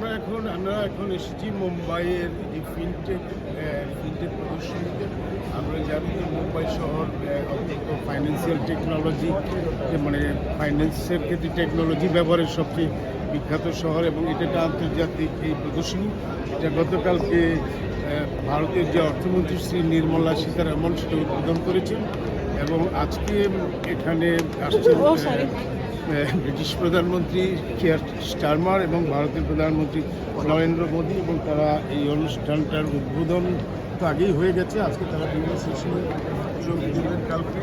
আমরা এখন আমরা এখন এসেছি মুম্বাইয়ের এই ফিনটেক ফিনটেক প্রদর্শনীতে আমরা জানি মুম্বাই শহর অত্যন্ত ফাইন্যান্সিয়াল টেকনোলজি মানে ফাইন্যান্সের ক্ষেত্রে টেকনোলজি ব্যবহারের সবচেয়ে বিখ্যাত শহর এবং এটা একটা আন্তর্জাতিক এই প্রদর্শনী। এটা গতকালকে ভারতের যে অর্থমন্ত্রী শ্রী নির্মলা সীতারামন সেটা উদ্বোধন করেছেন। এবং আজকে এখানে আসছেন ব্রিটিশ প্রধানমন্ত্রী কিয়ার স্টারমার এবং ভারতের প্রধানমন্ত্রী নরেন্দ্র মোদী এবং তারা এই অনুষ্ঠানটার উদ্বোধন তো আগেই হয়ে গেছে। আজকে তারা বিভিন্ন সেশনে যোগ দিলেন কালকে।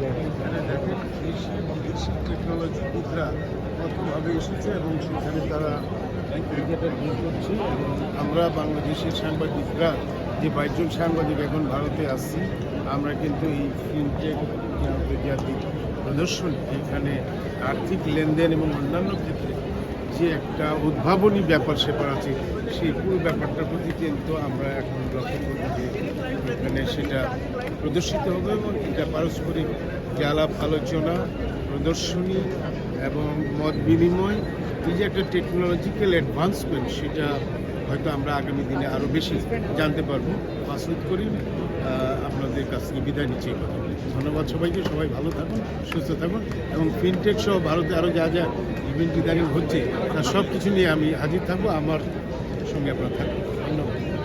এবং এখানে দেখেন দেশি এবং দেশি টেকনোলজিবিদরা কতভাবে এসেছে এবং সেখানে তারা আমরা বাংলাদেশের সাংবাদিকরা যে বাইশজন সাংবাদিক এখন ভারতে আসছি, আমরা কিন্তু এই ফিনটেক আন্তর্জাতিক প্রদর্শনী, এখানে আর্থিক লেনদেন এবং অন্যান্য ক্ষেত্রে যে একটা উদ্ভাবনী ব্যাপার সেপার আছে, সেই পুরো ব্যাপারটার প্রতি কিন্তু আমরা এখন লক্ষ্য করব যে এখানে সেটা প্রদর্শিত হবে এবং এটা পারস্পরিক যে আলাপ আলোচনা, প্রদর্শনী এবং মত বিনিময়, এই যে একটা টেকনোলজিক্যাল অ্যাডভান্সমেন্ট সেটা হয়তো আমরা আগামী দিনে আরও বেশি জানতে পারব। মাসুদ করিম আপনাদের কাছ থেকে বিদায় নিচ্ছি। ধন্যবাদ সবাইকে, সবাই ভালো থাকুন, সুস্থ থাকুন এবং ফিনটেক সহ ভারতে আরও যা যা ইভেন্ট ইদানিং হচ্ছে তার সব কিছু নিয়ে আমি হাজির থাকব। আমার সঙ্গে আপনারা থাকবেন। ধন্যবাদ।